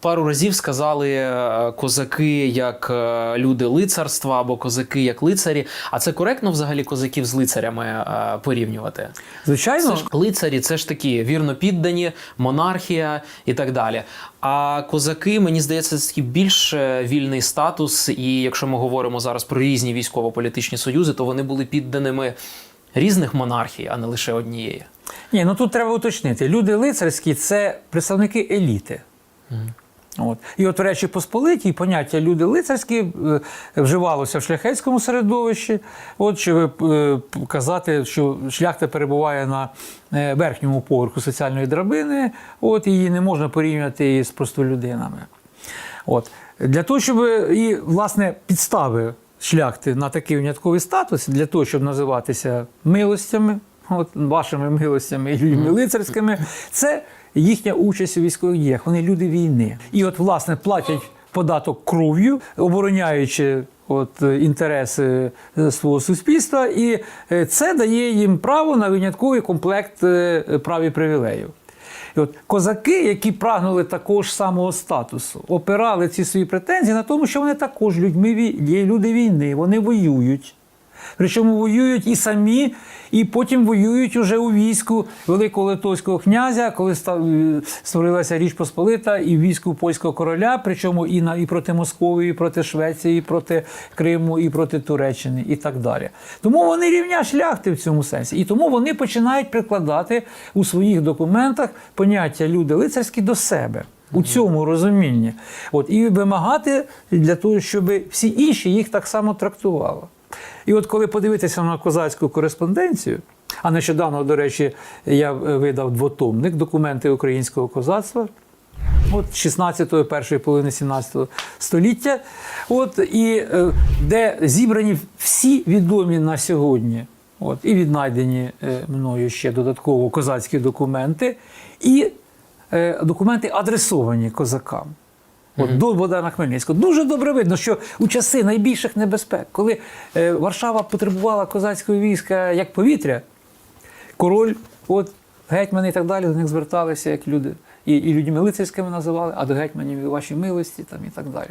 пару разів сказали е, козаки як е, люди лицарства або козаки як лицарі. А це коректно взагалі козаків з лицарями е, порівнювати? Звичайно, Це ж лицарі, це ж такі вірно піддані, монархія і так далі. А козаки, мені здається, це такий більш вільний статус. І якщо ми говоримо зараз про різні військово-політичні союзи, то вони були підданими різних монархій, а не лише однієї. Ні, ну тут треба уточнити. Люди лицарські це представники еліти. От. І от в Речі Посполитій поняття люди лицарські е, вживалося в шляхетському середовищі. От щоб е, казати, що шляхта перебуває на е, верхньому поверху соціальної драбини, от її не можна порівнювати з простолюдинами. От. Для того, щоб і власне підстави шляхти на такий винятковий статус, для того, щоб називатися милостями, от вашими милостями і людьми лицарськими, це їхня участь у військових діях. Вони люди війни. І от, власне, платять податок кров'ю, обороняючи. От інтереси е, свого суспільства, і е, це дає їм право на винятковий комплект е, прав і привілеїв. І от козаки, які прагнули такого ж самого статусу, опирали ці свої претензії на тому, що вони також людьми є люди війни, вони воюють. Причому воюють і самі, і потім воюють уже у війську Великого Литовського князя, коли е, створилася Річ Посполита, і війську польського короля, причому і, на, і проти Московії, і проти Швеції, і проти Криму, і проти Туреччини, і так далі. Тому вони рівня шляхти в цьому сенсі. І тому вони починають прикладати у своїх документах поняття люди лицарські до себе. У цьому розумінні. От, і вимагати для того, щоб всі інші їх так само трактували. І от коли подивитися на козацьку кореспонденцію, а нещодавно, до речі, я е, видав двотомник документи українського козацтва. От 16-го, першої половини 17 століття, от і е, де зібрані всі відомі на сьогодні, от і віднайдені е, мною ще додатково козацькі документи, і документи адресовані козакам. От, До Богдана Хмельницького. Дуже добре видно, що у часи найбільших небезпек, коли е, Варшава потребувала козацького війська як повітря, король, от, гетьмани і так далі до них зверталися як люди. І, і людьми лицарськими називали, а до гетьманів і ваші милості там, і так далі.